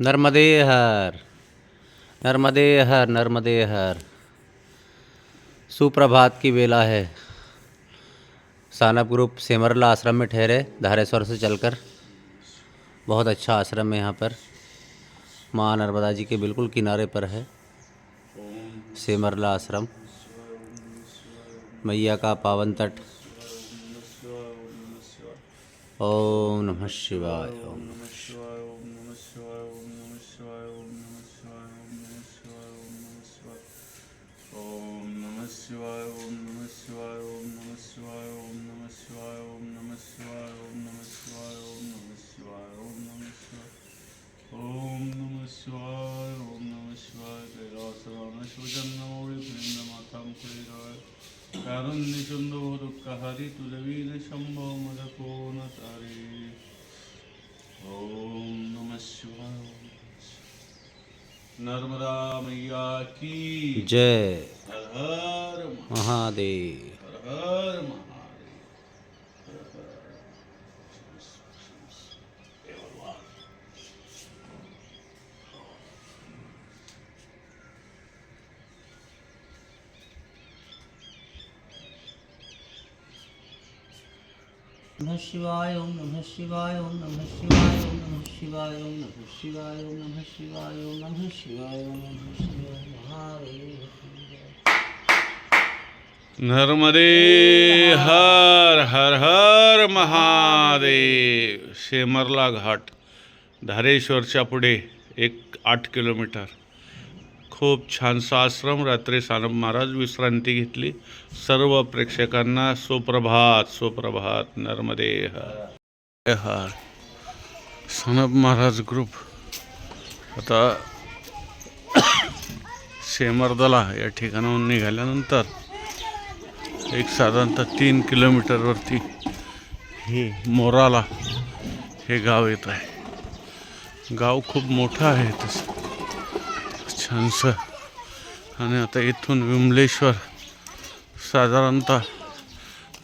नर्मदे हर नर्मदे हर नर्मदे हर। सुप्रभात की वेला है। सानप ग्रुप सेमरला आश्रम में ठहरे, धारेश्वर से चलकर। बहुत अच्छा आश्रम है यहाँ पर। माँ नर्मदा जी के बिल्कुल किनारे पर है। सेमरला आश्रम। मैया का पावन तट। ओम नमः शिवाय, ओम नमः अरुंदी सुंदर हरी तुलवीन शंभो मद कोण तारे ओम नम शिवाय। नर्मदा मैया की जय। हर महादेव। नमः शिवाय ओम नमः शिवाय ओम नमः शिवाय ओम नमः शिवाय ओम नमः शिवाय ओम नमः शिवाय ओम नमः शिवाय ओम नमः शिवाय महादेव। नर्मदे हर हर हर महादेव। शेमरला घाट धारेश्वरच्या पुढे एक आठ किलोमीटर. खूप छानसा आश्रम रात्री सानप महाराज विश्रांती घेतली. सर्व प्रेक्षकांना सुप्रभात सुप्रभात नर्मदे हर सानप महाराज ग्रुप आता सेमर्दला या ठिकाणाहून निघाल्यानंतर एक साधारणतः तीन किलोमीटरवरती हे मोराला हे गाव येत आहे. गाव खूप मोठं आहे तसं. छानसं. आणि आता इथून विमलेश्वर साधारणतः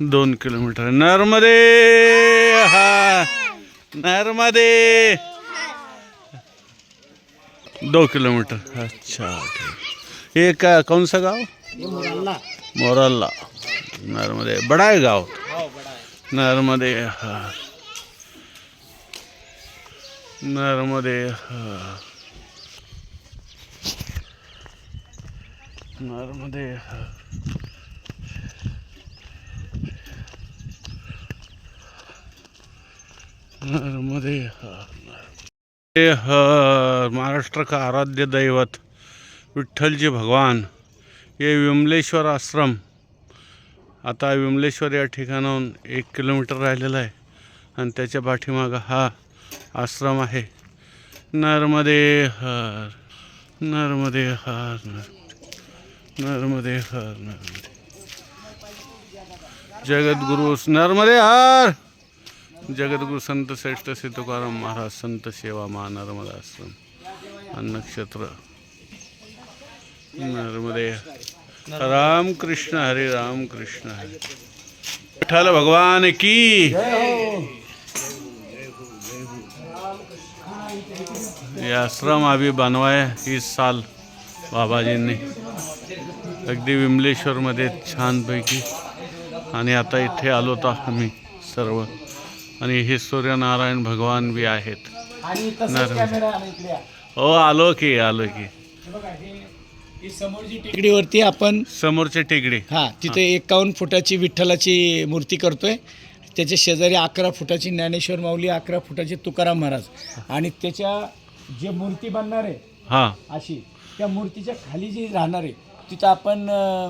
दोन किलोमीटर. नर्मदे! हा! नर्मदे! दो किलोमीटर. अच्छा. ठीक ये का कौन सा गाँव? मोरल्ला. नर्मदे. बड़ा है गाँव? नर्मदे हाँ. नर्मदे हाँ. नर्मदे हाँ नर्मदे हर महाराष्ट्र का आराध्य दैवत विठ्ठल जी भगवान हे विमलेश्वर आश्रम. आता विमलेश्वर या ठिकाणाहून एक किलोमीटर राहिलेला आहे आणि त्याच्या पाठीमागं हा आश्रम आहे. नर्मदे हर नर्मदे हर नर्म नर्मदे हर नर्मदे। जगद्गुरु नर्मदे हर जगद्गुरु संत श्रेष्ठ श्री तुकाराम महाराज, संत सेवा मा नर्मदा आश्रम आणि नक्षत्र नर्मदे। राम कृष्ण, हरे राम कृष्ण। हरे विठ्ठल भगवान की। आश्रम अभी बनवाया इस साल बाबाजींनी अगदी विमलेश्वरमध्ये छानपैकी. आणि आता इथे आलो तर आम्ही सर्व. आणि हे सूर्यनारायण भगवान बी आहेत. हो आलो की आलो की. समोरची टेकडीवरती आपण समोरचे टेकडी. हा तिथे एकावन्न फुटाची विठ्ठलाची मूर्ती करतोय. त्याच्या शेजारी अकरा फुटाची ज्ञानेश्वर माऊली अकरा फुटाची तुकाराम महाराज. आणि त्याच्या जे मूर्ती बनणार आहे हां. अशी त्या मूर्तीच्या खाली जी राहणार आहे तिथं आपण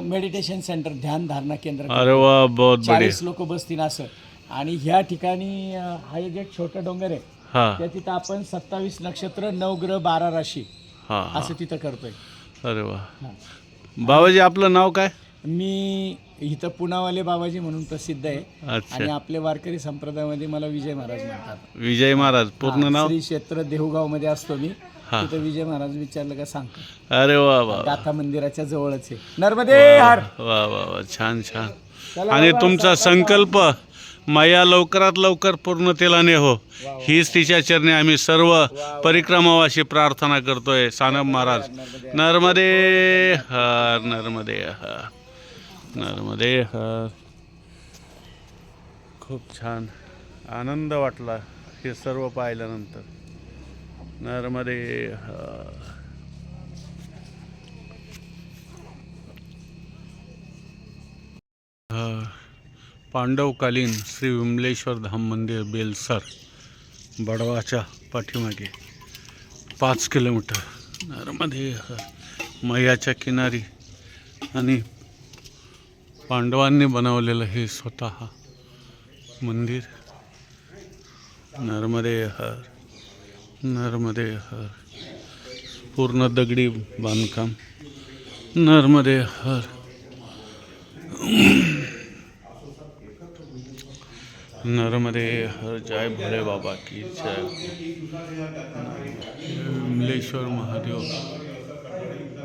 मेडिटेशन सेंटर ध्यान धारणा केंद्र अरे वा बहुत बढिया. चाळीस लोक बसतील असं. आणि ह्या ठिकाणी अं, हा एक एक छोटा डोंगर आहे. हां. त्या तिथं आपण सत्तावीस नक्षत्र नऊ ग्रह बारा राशी हां हां. असं तिथं करतोय. अरे वा. हा. बाबाजी आपलं नाव काय? मी इथं पुनावाले बाबाजी म्हणून प्रसिद्ध आहे. आणि आपले वारकरी संप्रदायामध्ये मला विजय महाराज म्हणतात. विजय महाराज पूर्ण नाव? श्री क्षेत्र देहुगावमध्ये असतो मी. हा. तिथं विजय महाराज विचारलं का सांगतो अरे वा वा गाथा मंदिराच्या जवळच आहे. नर्मदे हर. वा वा वा. छान छान. आणि तुमचा संकल्प मैया लवकरात लवकर पूर्णतेला ने हो हीच तिच्या चरणी आम्ही सर्व परिक्रमावाशी प्रार्थना करतोय. सानप महाराज. नर्मदे हर नर्मदे हर. नर्मदे खूप छान. आनंद वाटला हे सर्व पाहिल्यानंतर. नर्मदे पांडवकालीन श्री विमलेश्वर धाम मंदिर बेलसर बडवाच्या पाठीमागे. पाच किलोमीटर. नर्मदे हर मैयाच्या किनारी आणि पांडवांनी बनवलेलं हे स्वतः मंदिर. नर्मदे हर नर्मदे हर. पूर्ण दगडी बांधकाम. नर्मदे हर. नर्मदे हर. जय भोले बाबा की जय. विमलेश्वर महादेव.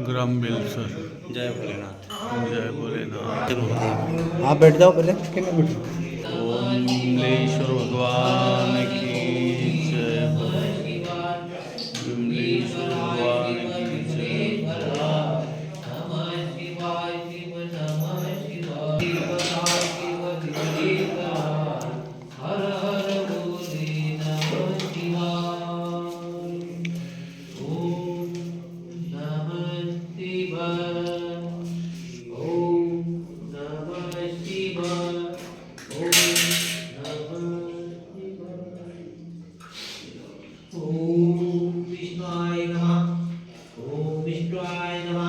ग्राम बेलसर जय भोलेनाथ। जय भोलेनाथ। आप बैठ जाओ पहले। ओम विमलेश्वर भगवान की ओम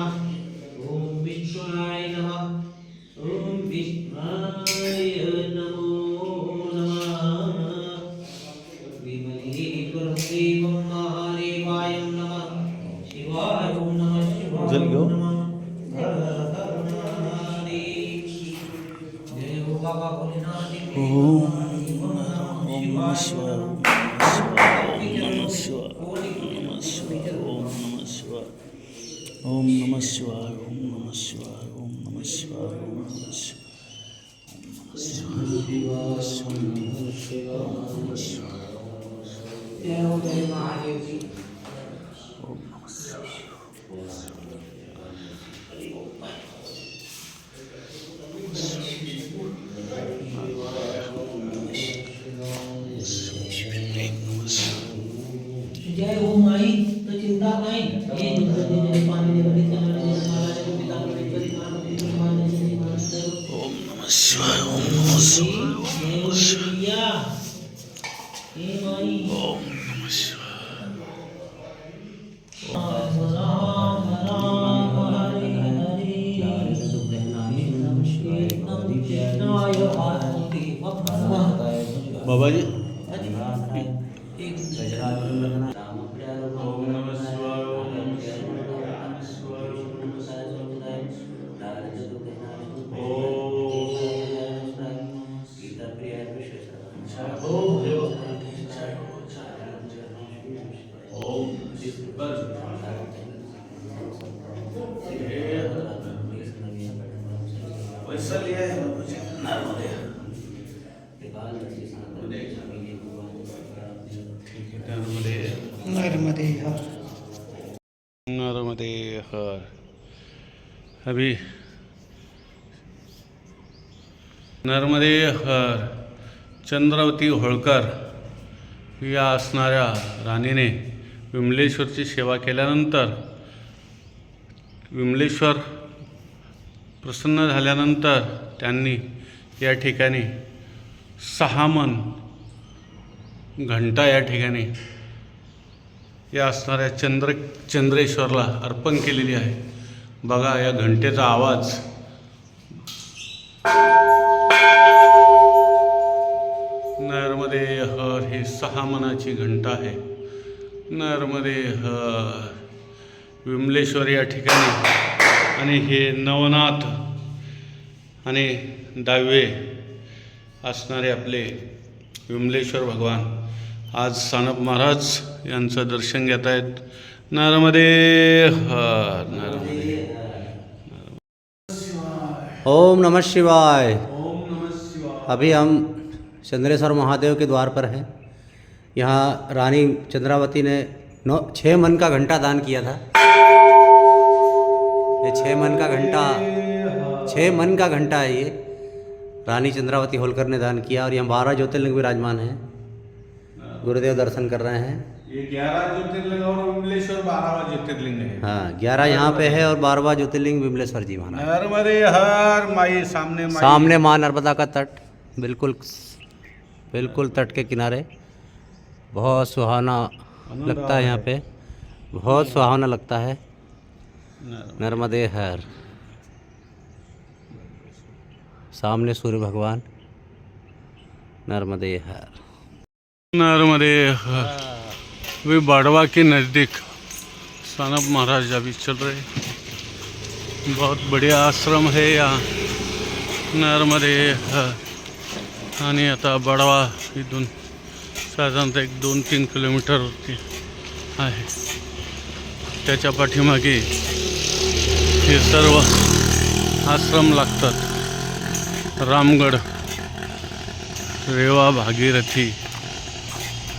जय हो जय वासुदेवाय बाबाजी अभी नर्मदे हर चंद्रावती होळकर या असणाऱ्या राणीने विमलेश्वरची सेवा केल्यानंतर विमलेश्वर प्रसन्न झाल्यानंतर त्यांनी या ठिकाणी सहा मन घंटा या ठिकाणी या असणाऱ्या चंद्र चंद्रेश्वरला अर्पण केलेली आहे. बघा या घंटेचा आवाज. नर्मदे हर ही सहा मनाची घंटा आहे. नर्मदे हर विमलेश्वर या ठिकाणी आणि हे नवनाथ आणि दावे असणारे आपले विमलेश्वर भगवान आज सानप महाराज यांचं दर्शन घेत आहेत नर्मदे हर नर्मदे ओम नमः शिवाय। अभी हम चंद्रेश्वर महादेव के द्वार पर हैं। यहाँ रानी चंद्रावती ने नौ छः मन का घंटा दान किया था। ये छः मन का घंटा छः मन का घंटा है ये। रानी चंद्रावती होलकर ने दान किया और यहाँ बारह ज्योतिर्लिंग विराजमान हैं। गुरुदेव दर्शन कर रहे हैं। ये ग्यारह ज्योतिर्लिंग और विमलेश्वर बारहवा ज्योतिर्लिंग है। हाँ ग्यारह यहाँ पे है और बारहवा ज्योतिर्लिंग विमलेश्वर जी महाराज। नर्मदे हर माई सामने माई। सामने माँ नर्मदा का तट बिल्कुल बिल्कुल तट के किनारे। बहुत सुहाना लगता है यहाँ पे। बहुत सुहावना लगता है। नर्मदे हर। सामने सूर्य भगवान। नर्मदे हर। नर्मदे हर। वे बाड़वा के नज़दीक सानप महाराज अभी चल रहे बहुत बढ़िया आश्रम है यहाँ। नर्मदे आणि आता बाडवा इथून साधारणतः एक दोन तीन किलोमीटरवरती आहे। त्याच्या पाठीमागे हे सर्व आश्रम लागतात। रामगड रेवा भागीरथी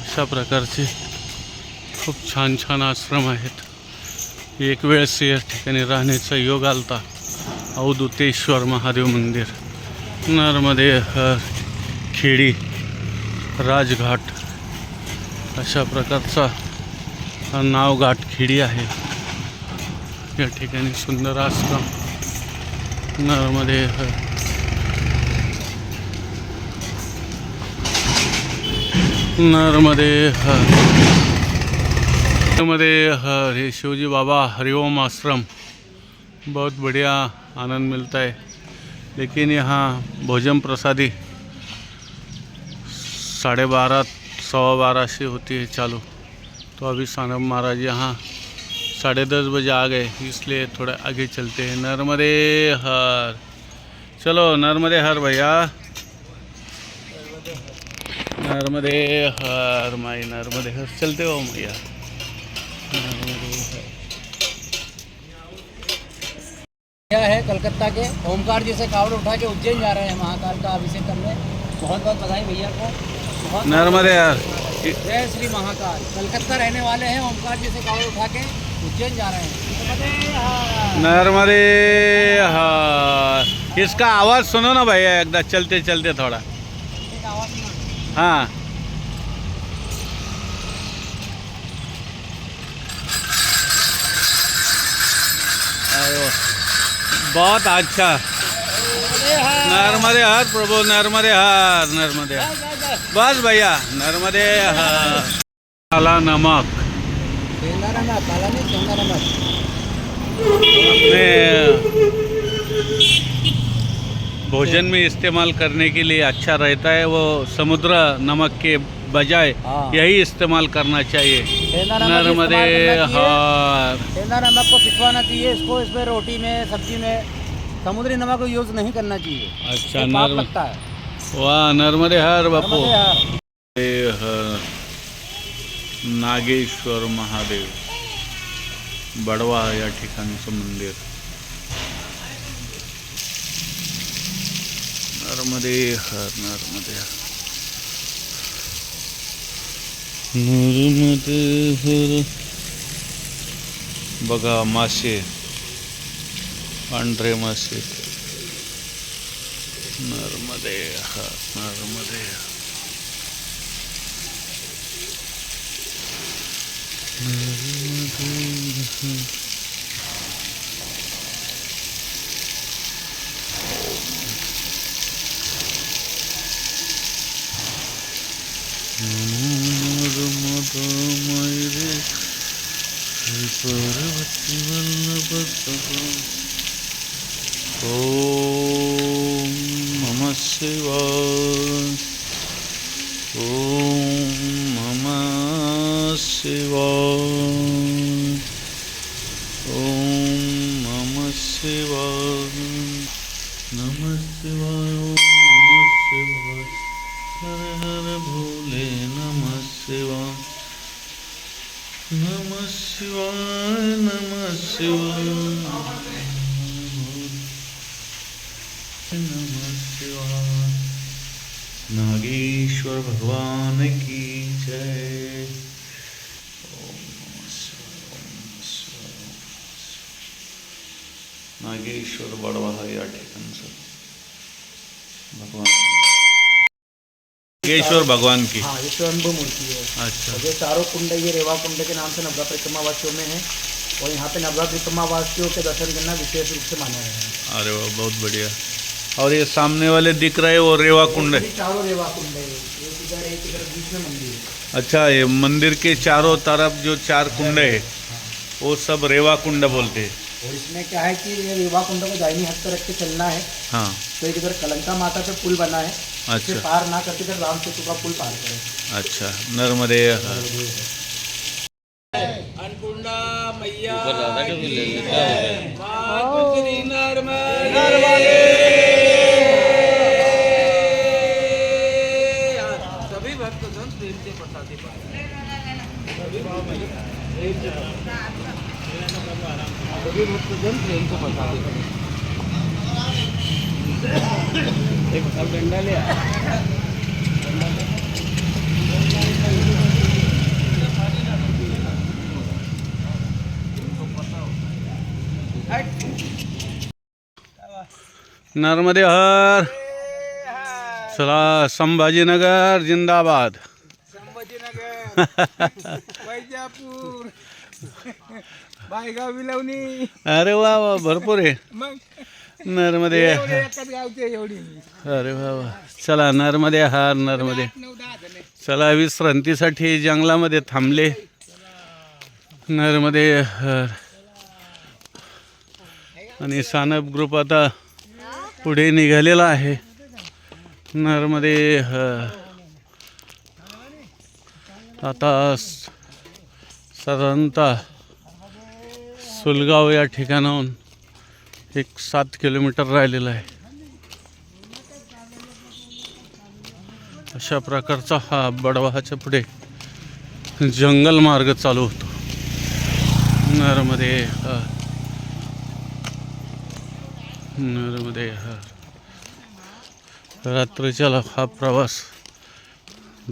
अशा प्रकारचे खूप छान छान आश्रम आहेत. एक वेळेस या ठिकाणी राहण्याचा योग आलता. अवधुतेश्वर महादेव मंदिर नर्मदे खेडी राजघाट अशा प्रकारचा नावघाट खेडी आहे. या ठिकाणी सुंदर आश्रम नर्मदे हर नर्मदे मध्ये हर हे शिवजी बाबा हरिओम आश्रम. बहुत बढ़िया आनंद मिलता है। लेकिन यहाँ भोजन प्रसादी साढ़े बारह सवा बारह से होती है चालू। तो अभी सानब महाराज यहाँ साढ़े दस बजे आ गए इसलिए थोड़ा आगे चलते हैं। नर्मदे हर। चलो नर्मदे हर भैया। नर्मदे हर माई नर्मदे हर। चलते हो भैया। क्या है कलकत्ता के? ओमकार जी से कावड़ उठा के उज्जैन जा रहे हैं महाकाल का अभिषेक करने। बहुत बहुत बधाई भैया को। नर्मदे हर जय श्री महाकाल। कलकत्ता रहने वाले हैं ओमकार जी से कावड़ उठा के। उज्जैन जा रहे हैं। नर्मदे। इसका आवाज़ सुनो ना भैया एकदम चलते चलते थोड़ा। आवाज़ हाँ अरे वाह। बहुत अच्छा। नर्मदे हर, प्रभु, नर्मदे हर, नर्मदे बस भैया, नर्मदे काला नमक। अपने भोजन में इस्तेमाल करने के लिए अच्छा रहता है वो समुद्र नमक के बजाय हाँ। यही इस्तेमाल करना चाहिए। नर्मदे। हर। सेंधा नमक को पिछवाना चाहिए इसको इसमें रोटी में सब्ज़ी में समुद्री नमक को यूज़ नहीं करना चाहिए। अच्छा नर्म वाह नर्मदे हर बापू। नागेश्वर महादेव। बडवा या ठिकाणचं मंदिर। नर्मदे हर नर्मदे हर। बघा मासे पांढरे मासे. नर्मदे हर नर्मदे. हर Om Namah Shivaya. Om शिवाय. नागेश्वर बडवा हा या ठिकाणचं भगवान। नागेश्वर भगवान की। हाँ ये स्वयंभू मूर्ति है। अच्छा। और ये चारों कुंड ये रेवा कुंड के नाम से नवग्रह परिक्रमा वासियों में है। और यहाँ पे नवग्रह परिक्रमा वासियों के दर्शन करना विशेष रूप से माना गया है। अरे वाह बहुत बढ़िया। और ये सामने वाले दिख रहे वो रेवा कुंड? है चारों रेवा कुंड है। एक इधर एक इधर बीच में मंदिर। है अच्छा ये मंदिर के चारों तरफ़ जो चार कुंड है। वो सब रेवा कुंड बोलते हैं। और इसमें क्या है कि ये युवा कुंड को दाहिनी हाथ पर रख के चलना है। हाँ। तो एक इधर कलंका माता पे पुल बना है। अच्छा। पार ना करके इधर राम सेतु का पुल पार करें। अच्छा नर्मदे अन्नपूर्णा मैया सभी भक्तजन प्रेम से प्रसादी पाए नर्मदे हर। चला संभाजीनगर जिंदाबाद। वैजापूर। बायगाव विलवणी अरे वा वा भरपूर आहे. मग? नर्मदे. एकाच गावचे एवढी. अरे वा वा. चला नर्मदे हार नर्मदे. नऊ दहा जण. चला विश्रांतीसाठी जंगलामध्ये थांबले. नर्मदे हर आणि सानप ग्रुप आता पुढे निघालेला आहे. नर्मदे हर आता साधारणतः सुलगाव या ठिकाणाहून एक सात किलोमीटर राहिलेलं आहे. अशा प्रकारचा हा बडवाहाच्या पुढे जंगल मार्ग चालू होतो. नरमध्ये हा. नरमध्ये हा. रात्रीच्या हा प्रवास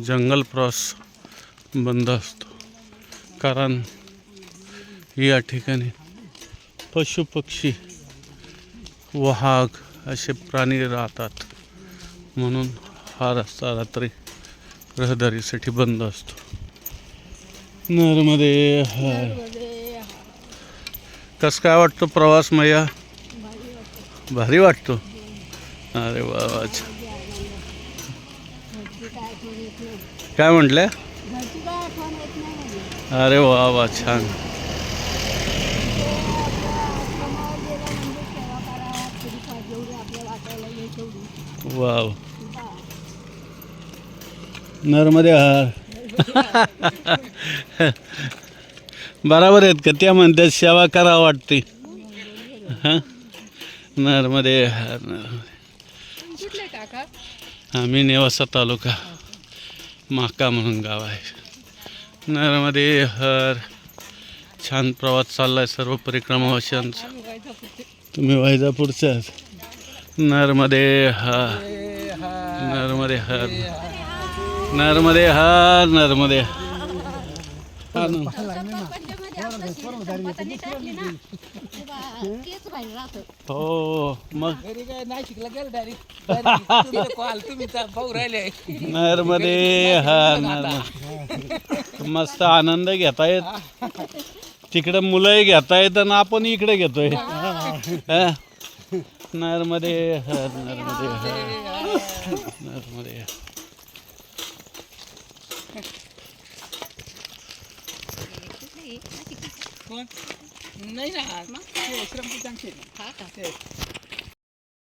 जंगल प्रवास बंद असतो. कारण या ठिकाणी पशुपक्षी वाघ असे प्राणी राहतात. म्हणून हा रस्ता रात्री रहदारीसाठी बंद असतो. नरमध्ये कसं काय वाटतो प्रवास मैया? भारी वाटतो. अरे वा वा काय म्हटलं अरे वा वा छान. वाव. नर्मदे हार बराबर आहेत का? त्या म्हणतात सेवा करा वाटते. हां? नर्मदे हार नर्मदे. आम्ही नेवासा तालुका माका म्हणून गाव आहे. नर्मदे हर छान प्रवास चाललाय सर्व परिक्रमावाशांचा तुम्ही वैजापूरचे आहात. नर्मदे हर नर्मदे हर नर्मदे हर नर्मदे हा. हो मग. नर्मदे हर नर्मदे. मस्त आनंद घेता येत तिकडे मुलंही घेता येत आणि आपण इकडे घेतोय. हा? नर्मदे हर नर्मदे हर नर्मदे हर.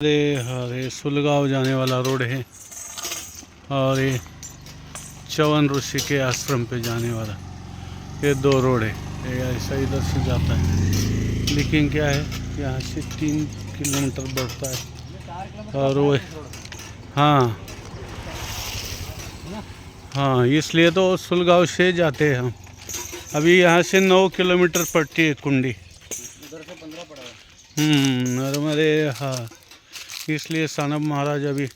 अरे सुलगांव जाने वाला रोड है. और ये चवन ऋषि के आश्रम पे जाने वाला ये दो रोड है. ये ऐसा इधर से जाता है. लेकिन क्या है? यहाँ से तीन किलोमीटर बढ़ता है। और वो हाँ। हाँ इसलिए तो सुलगांव से जाते हैं हम। अभी यहाँ से नौ किलोमीटर पड़ती है कुंडी। हम्म, नर्मदे हाँ इसलिए सानब महाराज अभी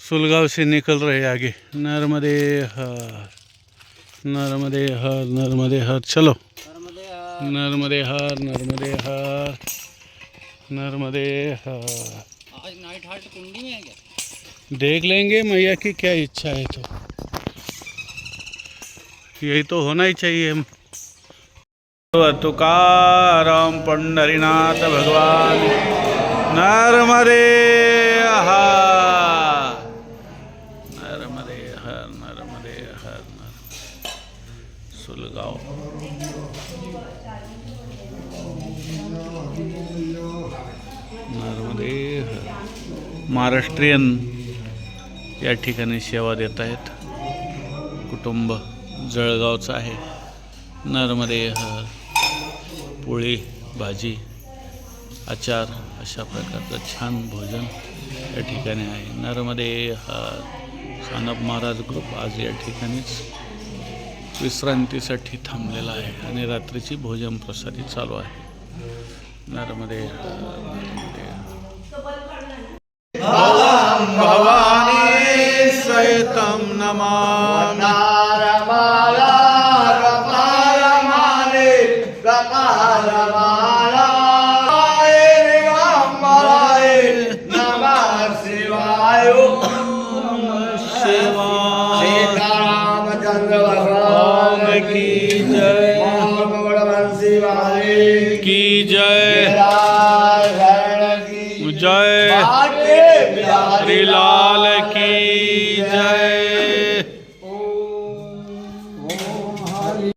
सुलगांव से निकल रहे आगे। नर्मदे हर नर्मदे हर नर्मदे हर। चलो। नर्मदे हर नर्मदे हर। आज नाइट हाल्ट कुंडी में है क्या? देख लेंगे मैया की क्या इच्छा है तो। यही तो होना ही चाहिए तुकाराम पंडरीनाथ भगवान नर्मदे हर महाराष्ट्रीयन या ठिकाणी सेवा देत आहेत. कुटुंब जळगावचं आहे. नर्मदे हर पोळी भाजी आचार अशा प्रकारचं छान भोजन या ठिकाणी आहे. नर्मदे सानप महाराज ग्रुप आज या ठिकाणीच विश्रांतीसाठी थांबलेला आहे आणि रात्रीची भोजन प्रसादी चालू आहे. नर्मदे 様